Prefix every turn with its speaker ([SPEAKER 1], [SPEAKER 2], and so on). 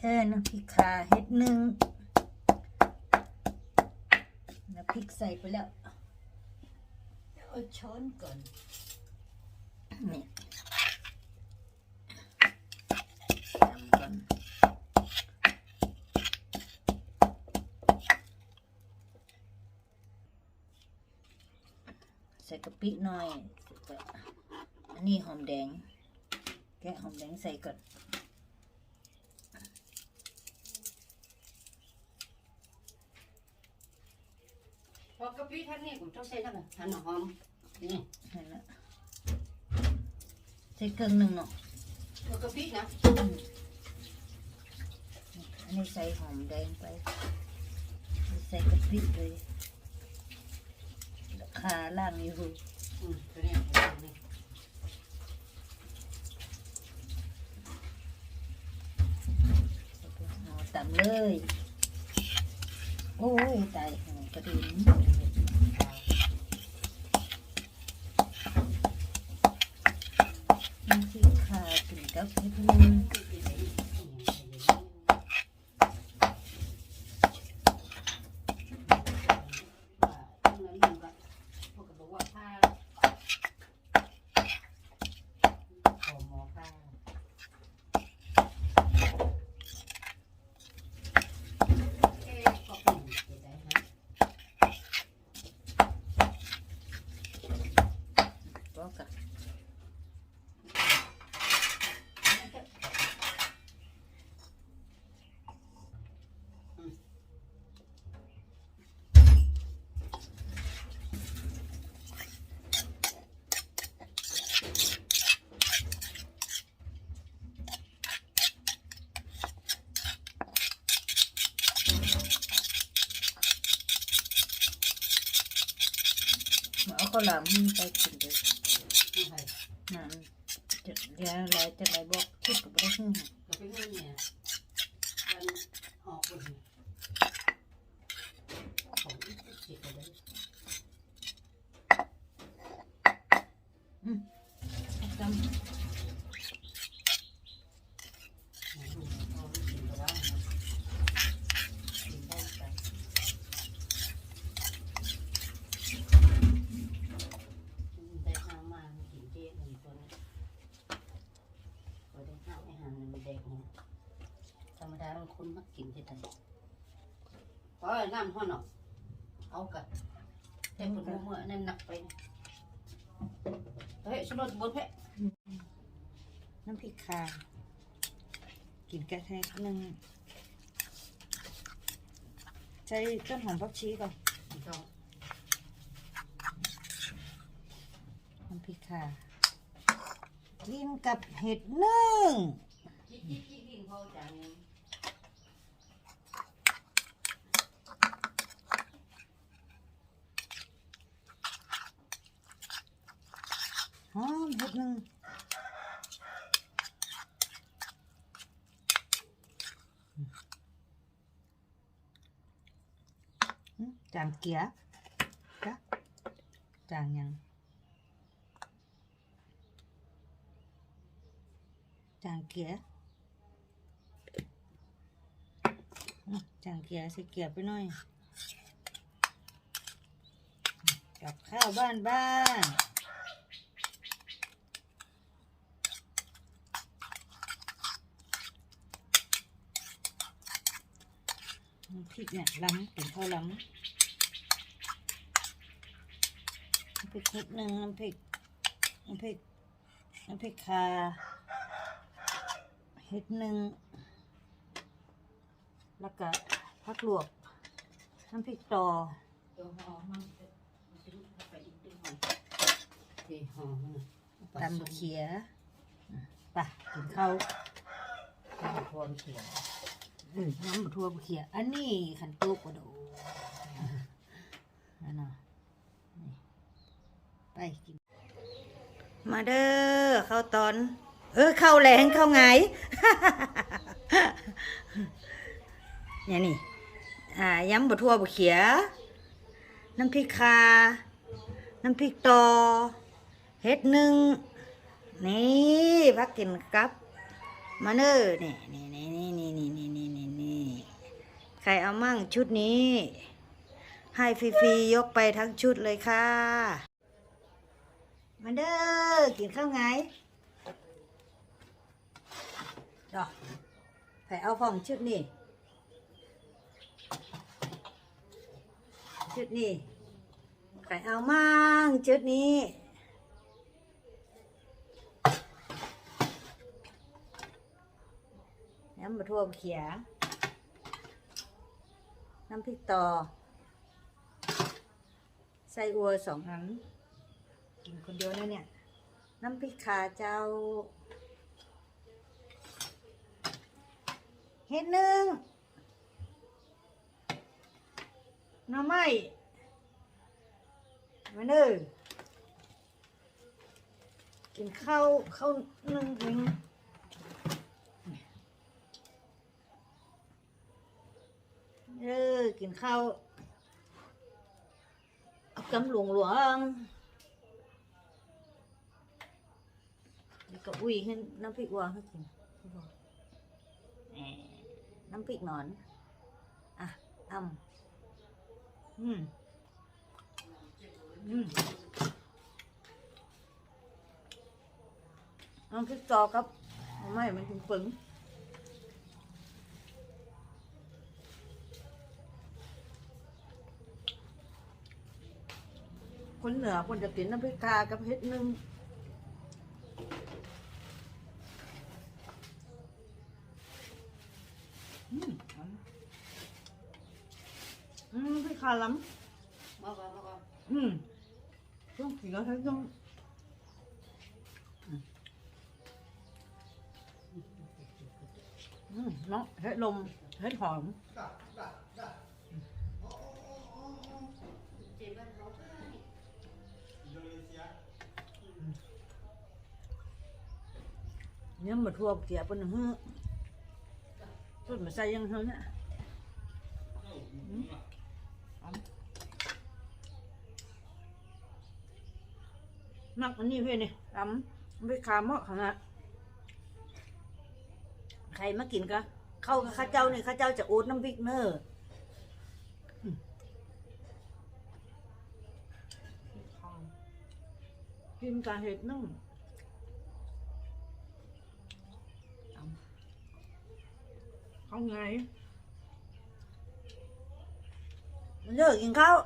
[SPEAKER 1] เออน้ำพริกขาเฮ็ดหนึ่งน้ำพริกใส่ไปแล้วเดี๋ยวเอาช้อนก่อนนี่ทำก่อนใส่กะปิหน่อยอันนี้หอมแดง แกะหอมแดงใส่ก่อน
[SPEAKER 2] พอกะปิท่านนี่ผมต้องใส่ทั้งนั้นหั่นหอมนี่
[SPEAKER 1] นั่นละใส่เครื่องหนึ่งเนาะ
[SPEAKER 2] พอกะปินะ
[SPEAKER 1] อันนี้ใส่หอมแดงไปใส่กะปิเลยขาล่างอยู่
[SPEAKER 2] อืมตัวนี้ตัวนี้
[SPEAKER 1] เอาตำเลย โอ้ยตายห กระดิ่งนี่ที่ขากินกับเฮ็ดหนึ่ง บอกกันมาเอา ข้าวหลามไปกินเลยนั่นจะเดี๋ยวอะไรจะไหนบอกคิดกับเราหึ่งจำ
[SPEAKER 2] ได้ห้ามากินเจ๊หนึ่งตัวนี้พอได้ห้าไม่หามันเด็กเนี่ย ธรรมดาบางคนมักกินที่ไหนเพราะน้ำห้อนออกเอากันแต่ปวดหัวเมื่อนั่นหนักไปเฮ้ยสุดบนเฮ้ย
[SPEAKER 1] น้ำพริกข่ากินกระแทกหนึ่งใช้ต้นหอมผักชีก่อน
[SPEAKER 2] ต้อง
[SPEAKER 1] น้ำพริกข่ากินกับเห็ดนึ่ง
[SPEAKER 2] จิ๊กจิ๊กจิ๊กกินพอจานนึง
[SPEAKER 1] หอมเหนึ่งจางเกียจ้ะจางยัง จางเกียจางเกียใส่เกียไปหน่อย กับข้าวบ้านบ้านน้ำพ ริกเนี่ยล้ำกินข้าวล้ำน้ำพริกนิดนึงน้ำพริกน้ำพริกน้ำพริกคาเห็ดหนึ่งแล้วก็ผักลวกน้ำพริกต่อ
[SPEAKER 2] ตัวหอมมันจะไปอีกด้วยหอมเฮ้หอมมัน
[SPEAKER 1] ตำเขียไปกินข้าว
[SPEAKER 2] ตำพรเขียว
[SPEAKER 1] เออน้ำบะทั่วบะเขียอันนี้ขันโต๊กกระโดดนั่นน่ะไปกิน มาเด้อเข้าตอน เออเข้าแรงข้าไงเนี่ยนี่ อ่ายำบะทั่วบะเขีย น้ำพริกคา น้ำพริกตอ เฮ็ดหนึ่ง นี่พักกินกับ มาเน้อนี่นี่นี่นี่นี่นี่นี่นี่นี่ใครเอามั่งชุดนี้ ให้ฟรีๆยกไปทั้งชุดเลยค่ะ มาเด้อกินข้าวไงดอกใครเอาฟองชุดนี้ ชุดนี้ใครเอามั่งชุดนี้ น้ำมะทั่วเขีย น้ำพริกต่อ ไส้อัวสองอัน กินคนเดียวนะเนี่ย น้ำพริกขาเจ้า เห็ดหนึ่งน้ำไม้มาเด้อกินข้าวข้าวนึ่งหนึ่ง เออกินข้าวเอากำหลวงหลวงนี่ก็อุ้ยขึ้น้ำพริกวางให้กินน้ำพริกหนอน อะทำอืม อืมน้ำพริกจอครับ ไม่มันถึงปึง คนเหนือคนจะกินน้ำพริกกากับเห็ดนึ่งอืมอืมพริกคาล้
[SPEAKER 2] มาก่อนมาก่อนำ
[SPEAKER 1] อืมต้องกินแล้วให้ต้องอืมอืมเนาะเห็ดลมเห็ดหอม
[SPEAKER 2] เจ็บบ้านเขา
[SPEAKER 1] เนี่ยมาทั่วเกียบปนหื้อต้นมาใส่ยังเท่านี้มักอันนี้เพื่อนนี่ลำไม่คาเหมาะขนาดใครมากินก็เข้ากับข้าเจ้านี่ข้าเจ้าจะโอ๊ตน้ำพริกเนอร์กินกาเห็ดนึ่ง ไง เลิกกินข้าว